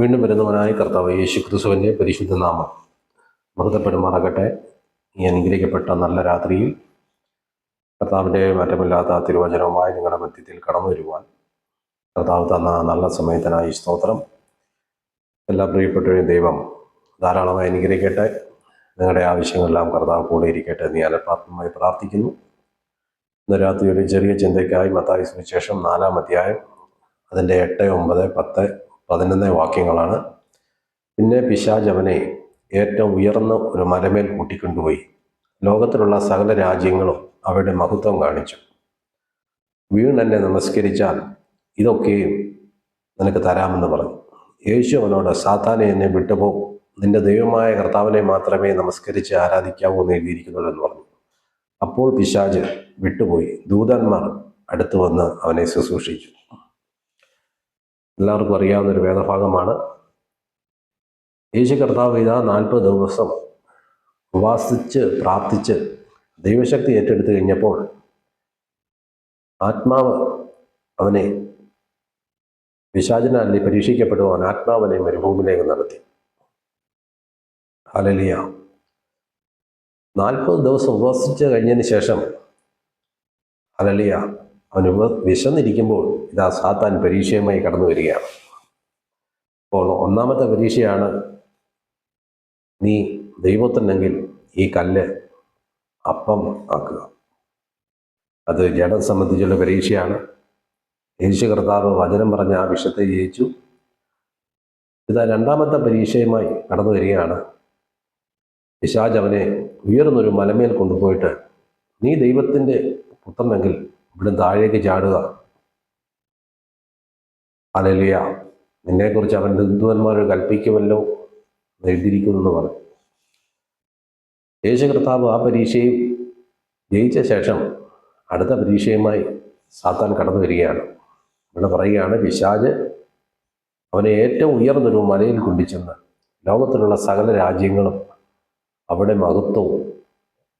വീണ്ടും വരുന്നവനായ കർത്താവ് യേശു ക്രിസ്തുവിന്റെ പരിശുദ്ധ നാമം. മഹത്വപ്പെടുമാറാകട്ടെ. ഈ അനുഗ്രഹിക്കപ്പെട്ട നല്ല രാത്രിയിൽ കർത്താവിന്റെ മാറ്റമില്ലാത്ത തിരുവചനവുമായി നിങ്ങളുടെ മധ്യത്തിൽ കടന്നു വരുവാൻ കർത്താവ് തന്ന നല്ല സമയത്തിനായി സ്തോത്രം. എല്ലാ പ്രിയപ്പെട്ടവരും ദൈവം ധാരാളമായി അനുഗ്രഹിക്കട്ടെ. നിങ്ങളുടെ ആവശ്യങ്ങളെല്ലാം കർത്താവ് കൂടെ ഇരിക്കട്ടെ എന്ന് ഞാൻ പ്രാർത്ഥിക്കുന്നു. ഇന്ന് രാത്രി ഒരു ചെറിയ ചിന്തയ്ക്കായി മത്തായ സുവിശേഷം നാലാം അധ്യായം അതിന്റെ എട്ട് ഒമ്പത് പത്ത് പതിനൊന്ന് വാക്യങ്ങളാണ്. പിന്നെ പിശാജ് അവനെ ഏറ്റവും ഉയർന്ന ഒരു മരമേൽ കൂട്ടിക്കൊണ്ടുപോയി. ലോകത്തിലുള്ള സകല രാജ്യങ്ങളും അവരുടെ മഹത്വം കാണിച്ചു. വീണെന്നെ നമസ്കരിച്ചാൽ ഇതൊക്കെയും നിനക്ക് തരാമെന്ന് പറഞ്ഞു. യേശു അവനോട് സാത്താനെ എന്നെ വിട്ടുപോകും നിന്റെ ദൈവമായ കർത്താവിനെ മാത്രമേ നമസ്കരിച്ച് ആരാധിക്കാവൂ എന്ന് എഴുതിയിരിക്കുന്നുള്ളൂ എന്ന് പറഞ്ഞു. അപ്പോൾ പിശാജ് വിട്ടുപോയി. ദൂതന്മാർ അടുത്തു വന്ന് അവനെ ശുശ്രൂഷിച്ചു. എല്ലാവർക്കും അറിയാവുന്ന ഒരു വേദഭാഗമാണ്. യേശു കർത്താവ് ഇതാ നാൽപ്പത് ദിവസം ഉപാസിച്ച് പ്രാർത്ഥിച്ച് ദൈവശക്തി ഏറ്റെടുത്തു കഴിഞ്ഞപ്പോൾ ആത്മാവ് അവനെ പിശാചിനാൽ പരീക്ഷിക്കപ്പെടുവാൻ ആത്മാവനെ മരുഭൂമിയിലേക്ക് നടത്തി. ഹലലിയ നാൽപ്പത് ദിവസം ഉപാസിച്ച് കഴിഞ്ഞതിന് ശേഷം ഹലലിയ ഉപ വിശന്നിരിക്കുമ്പോൾ ഇതാ സാത്താൻ പരീക്ഷയുമായി കടന്നു വരികയാണ്. അപ്പോൾ ഒന്നാമത്തെ പരീക്ഷയാണ് നീ ദൈവത്തിനെങ്കിൽ ഈ കല്ല് അപ്പം ആക്കുക. അത് ജഡം സംബന്ധിച്ചുള്ള പരീക്ഷയാണ്. യേശു കർത്താവ് വചനം പറഞ്ഞ ആ വിഷത്തെ ജയിച്ചു. ഇതാ രണ്ടാമത്തെ പരീക്ഷയുമായി കടന്നു വരികയാണ്. പിശാജ് അവനെ ഉയർന്നൊരു മലമേൽ കൊണ്ടുപോയിട്ട് നീ ദൈവത്തിന്റെ പുത്രനെങ്കിൽ ഇവിടെ താഴേക്ക് ചാടുക. അലലിയ നിന്നെക്കുറിച്ച് അവൻ ഹിന്ദുവന്മാർ കൽപ്പിക്കുമല്ലോ എഴുതിയിരിക്കുന്നു എന്ന് പറഞ്ഞു. യേശു കർത്താവ് ആ പരീക്ഷയിൽ ജയിച്ച ശേഷം അടുത്ത പരീക്ഷയുമായി സാത്താൻ കടന്നു വരികയാണ്. ഇവിടെ പറയുകയാണ് പിശാജ് അവനെ ഏറ്റവും ഉയർന്നൊരു മലയിൽ കൊണ്ടിച്ചെന്ന് ലോകത്തിലുള്ള സകല രാജ്യങ്ങളും അവിടെ മഹത്വവും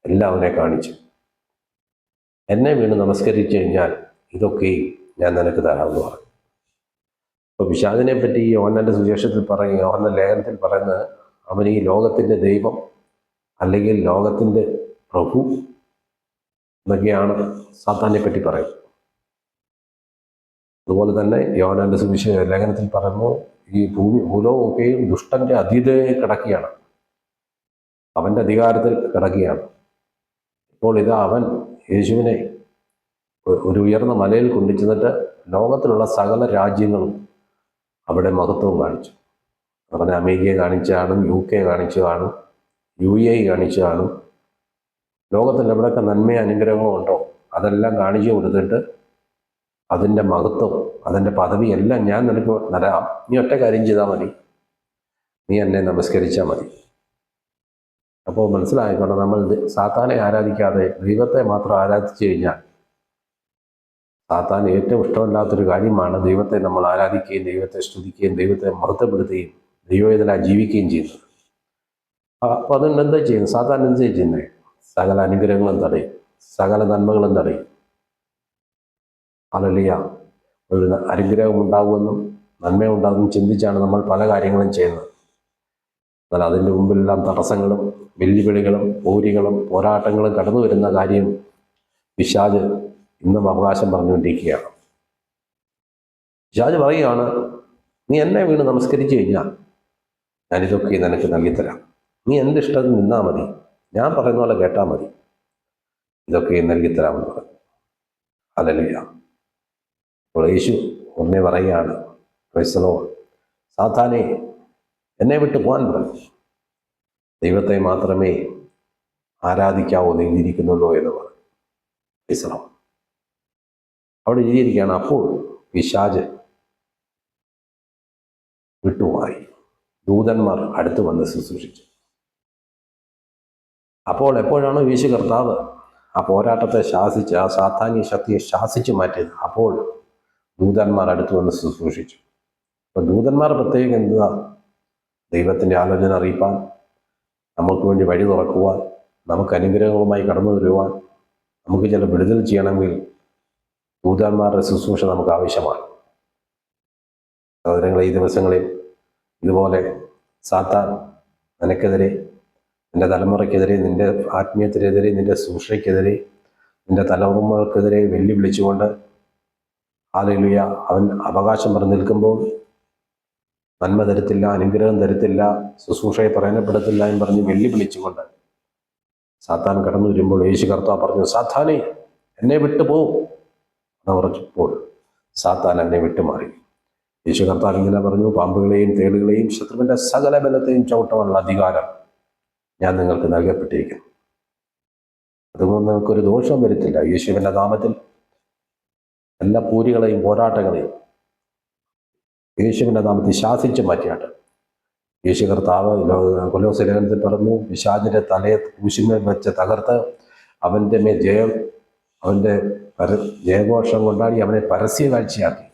എല്ലാം അവനെ കാണിച്ചു. എന്നെ വീണ് നമസ്കരിച്ചു കഴിഞ്ഞാൽ ഇതൊക്കെയും ഞാൻ നിനക്ക് തരാമെന്ന് പറഞ്ഞു അപ്പോൾ പിശാദിനെ പറ്റി യോഹന്നന്റെ സുവിശേഷത്തിൽ പറയും യോഹന്ന ലേഖനത്തിൽ പറയുന്നത് അവൻ ഈ ലോകത്തിന്റെ ദൈവം അല്ലെങ്കിൽ ലോകത്തിന്റെ പ്രഭു എന്നൊക്കെയാണ് സാത്താനെ പറ്റി പറയും അതുപോലെ തന്നെ യോഹനാന്റെ സുവിശ ലേഖനത്തിൽ പറയുന്നു ഈ ഭൂമി ഭൂലോകമൊക്കെയും ദുഷ്ടന്റെ അതീതയെ കിടക്കുകയാണ്. അവന്റെ അധികാരത്തിൽ കിടക്കുകയാണ്. ഇപ്പോൾ ഇത് അവൻ യേശുവിനെ ഒരു ഉയർന്ന മലയിൽ കൊണ്ടുചെന്നിട്ട് ലോകത്തിലുള്ള സകല രാജ്യങ്ങളും അവിടെ മഹത്വം കാണിച്ചു. അങ്ങനെ അമേരിക്കയെ കാണിച്ചു കാണും യു കെ കാണിച്ചു കാണും യു എ കാണിച്ചു കാണും ലോകത്തിൽ എവിടെയൊക്കെ നന്മയും അനുഗ്രഹങ്ങളും ഉണ്ടോ അതെല്ലാം കാണിച്ചു കൊടുത്തിട്ട് അതിന്റെ മഹത്വം അതിന്റെ പദവി എല്ലാം ഞാൻ നിനക്ക് തരാം. നീ ഒറ്റ കാര്യം ചെയ്താൽ മതി. നീ എന്നെ നമസ്കരിച്ചാൽ മതി. അപ്പോൾ മനസ്സിലായിക്കൊണ്ട് നമ്മൾ സാത്താനെ ആരാധിക്കാതെ ദൈവത്തെ മാത്രം ആരാധിച്ചു കഴിഞ്ഞാൽ സാത്താൻ ഏറ്റവും ഇഷ്ടമല്ലാത്തൊരു കാര്യമാണ് ദൈവത്തെ നമ്മൾ ആരാധിക്കുകയും ദൈവത്തെ സ്തുതിക്കുകയും ദൈവത്തെ മഹത്വപ്പെടുത്തുകയും ദൈവവേദന ജീവിക്കുകയും ചെയ്യുന്നത്. അപ്പോൾ അതുകൊണ്ട് എന്താ ചെയ്യുന്നത്? സാത്താൻ എന്താ ചെയ്യുന്നത് സകല അനുഗ്രഹങ്ങളും തടയും സകല നന്മകളും തടയും. അലലിയ ഒരു അനുഗ്രഹം ഉണ്ടാകുമെന്നും നന്മയുണ്ടാകുമെന്നും ചിന്തിച്ചാണ് നമ്മൾ പല കാര്യങ്ങളും ചെയ്യുന്നത്. എന്നാൽ അതിന്റെ മുമ്പിലെല്ലാം തടസ്സങ്ങളും വെല്ലുവിളികളും പോരികളും പോരാട്ടങ്ങളും കടന്നു വരുന്ന കാര്യം പിശാജ് ഇന്നും അവകാശം പറഞ്ഞുകൊണ്ടിരിക്കുകയാണ്. പിശാജ് പറയുകയാണ് നീ എന്നെ വീണ് നമസ്കരിച്ചു കഴിഞ്ഞാൽ ഞാനിതൊക്കെ നിനക്ക് നൽകിത്തരാം നീ എന്റെ ഇഷ്ടത്തിൽ നിന്നാൽ മതി. ഞാൻ പറയുന്ന പോലെ കേട്ടാൽ മതി. ഇതൊക്കെ നൽകിത്തരാമെന്ന് പറഞ്ഞു. അതല്ല അപ്പോൾ യേശു ഒന്നേ പറയുകയാണ് ക്രൈസ്തവ സാധാനെ എന്നെ വിട്ടു പോകാൻ പറഞ്ഞു. ദൈവത്തെ മാത്രമേ ആരാധിക്കാവൂ നീതിയിരിക്കുന്നുള്ളൂ എന്ന് പറഞ്ഞു. ഇസ്ലാം അവിടെ എഴുതിയിരിക്കുകയാണ് അപ്പോൾ വിശാജ് വിട്ടുമായി ദൂതന്മാർ അടുത്ത് വന്ന് ശുശ്രൂഷിച്ചു. അപ്പോൾ എപ്പോഴാണോ യേശു കർത്താവ് ആ പോരാട്ടത്തെ ശാസിച്ച് ആ സാധാന്യ ശക്തിയെ ശാസിച്ച് മാറ്റിയത് അപ്പോൾ ദൂതന്മാർ അടുത്ത് വന്ന് ശുശ്രൂഷിച്ചു. അപ്പോൾ ദൂതന്മാർ പ്രത്യേകം എന്താ ദൈവത്തിന്റെ ആലോചന അറിയിപ്പാൻ നമുക്ക് വേണ്ടി വഴി തുറക്കുവാൻ നമുക്ക് അനുഗ്രഹങ്ങളുമായി കടന്നു വരുവാൻ നമുക്ക് ചില വിടുതൽ ചെയ്യണമെങ്കിൽ ദൂതന്മാരുടെ ശുശ്രൂഷ നമുക്ക് ആവശ്യമാണ്. സഹോദരങ്ങളെ ഈ ദിവസങ്ങളിൽ ഇതുപോലെ സാത്താൻ നിനക്കെതിരെ നിന്റെ തലമുറയ്ക്കെതിരെ നിന്റെ ആത്മീയത്തിനെതിരെ നിന്റെ ശുശ്രൂഷയ്ക്കെതിരെ നിന്റെ തലമുറകൾക്കെതിരെ വെല്ലുവിളിച്ചുകൊണ്ട് ആലയിലുയ അവൻ അവകാശം പറഞ്ഞു നിൽക്കുമ്പോൾ നന്മ തരത്തില്ല അനുഗ്രഹം തരത്തില്ല ശുശ്രൂഷയെ പ്രയോജനപ്പെടുത്തില്ല എന്ന് പറഞ്ഞ് വെല്ലുവിളിച്ചുകൊണ്ട് സാത്താൻ കടന്നു വരുമ്പോൾ യേശു കർത്താവ് പറഞ്ഞു സാത്താനെ എന്നെ വിട്ടു എന്ന് പറഞ്ഞപ്പോൾ സാത്താൻ എന്നെ വിട്ടുമാറി. യേശു കർത്താവ് ഇങ്ങനെ പറഞ്ഞു പാമ്പുകളെയും തേളുകളെയും ശത്രുവിന്റെ സകല ബലത്തെയും ചവിട്ടാനുള്ള അധികാരം ഞാൻ നിങ്ങൾക്ക് നൽകപ്പെട്ടിരിക്കുന്നു. അതുകൊണ്ട് നിങ്ങൾക്കൊരു ദോഷം വരുത്തില്ല. യേശുവിന്റെ നാമത്തിൽ എല്ലാ പൂരികളെയും പോരാട്ടങ്ങളെയും യേശുവിന്റെ നാമത്തിൽ ശാസിച്ച് മാറ്റിയാട്ട്. യേശു കർത്താവ് കൊലോസ് ലേഖനത്തിൽ പറഞ്ഞു പിശാചിന്റെ തലയെ കൂശിന്മേൽ വെച്ച് തകർത്ത് അവന്റെ മേൽ ജയം അവന്റെ പര ജയഘോഷം കൊണ്ടാടി അവനെ പരസ്യ കാഴ്ചയാക്കി.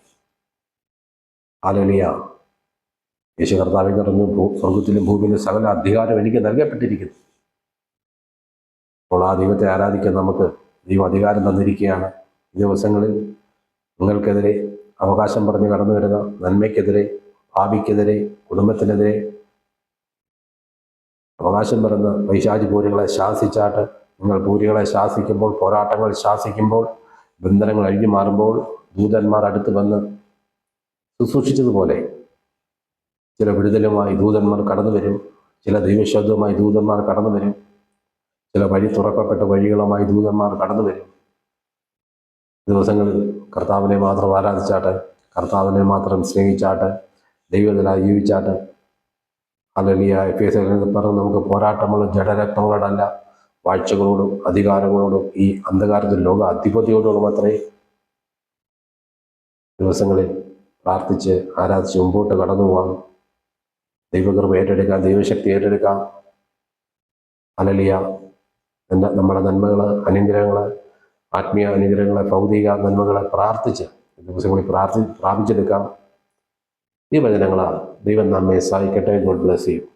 ആലോലിയ യേശു കർത്താവിൽ പറഞ്ഞു സ്വർഗത്തിലും ഭൂമിയിലും സകല അധികാരം എനിക്ക് നൽകപ്പെട്ടിരിക്കുന്നു. അപ്പോൾ ആ ദൈവത്തെ ആരാധിക്കാൻ നമുക്ക് ദൈവം അധികാരം തന്നിരിക്കുകയാണ്. ഈ ദിവസങ്ങളിൽ നിങ്ങൾക്കെതിരെ അവകാശം പറഞ്ഞ് കടന്നു വരുന്ന നന്മയ്ക്കെതിരെ ഭാവിക്കെതിരെ കുടുംബത്തിനെതിരെ അവകാശം പറഞ്ഞ് വൈശാചി പൂരികളെ ശാസിച്ചാട്ട് നിങ്ങൾ പൂരികളെ ശാസിക്കുമ്പോൾ പോരാട്ടങ്ങൾ ശാസിക്കുമ്പോൾ ബന്ധനങ്ങൾ അഴിഞ്ഞു മാറുമ്പോൾ ദൂതന്മാർ അടുത്ത് വന്ന് ശുശ്രൂഷിച്ചതുപോലെ ചില വിടുതലുമായി ദൂതന്മാർ കടന്നു വരും ചില ദൈവശബ്ദവുമായി ദൂതന്മാർ കടന്നു വരും ചില വഴി തുറക്കപ്പെട്ട വഴികളുമായി ദൂതന്മാർ കടന്നു വരും. ദിവസങ്ങളിൽ കർത്താവിനെ മാത്രം ആരാധിച്ചാട്ട് കർത്താവിനെ മാത്രം സ്നേഹിച്ചാട്ട് ദൈവത്തിനായി ജീവിച്ചാട്ട്. എസ് പറഞ്ഞ് നമുക്ക് പോരാട്ടമുള്ള ജഡരക്തങ്ങളോടല്ല വാഴ്ചകളോടും അധികാരങ്ങളോടും ഈ അന്ധകാരത്തിൽ ലോക അധിപതിയോടും മാത്രമേ ദിവസങ്ങളിൽ പ്രാർത്ഥിച്ച് ആരാധിച്ച് മുമ്പോട്ട് കടന്നു പോകാം ദൈവകൃപ ഏറ്റെടുക്കാം ദൈവശക്തി ഏറ്റെടുക്കാം. അലലിയ നമ്മുടെ നന്മകൾ അനുഗ്രഹങ്ങൾ ആത്മീയ അനുഗ്രഹങ്ങളെ ഭൗതിക നന്മകളെ പ്രാർത്ഥിച്ച് ദിവസം കൂടി പ്രാർത്ഥി പ്രാപിച്ചെടുക്കാം. ഈ വചനങ്ങളാണ് ദൈവം നമ്മെ സഹായിക്കട്ടെ. ഗോഡ് ബ്ലസ് ചെയ്യും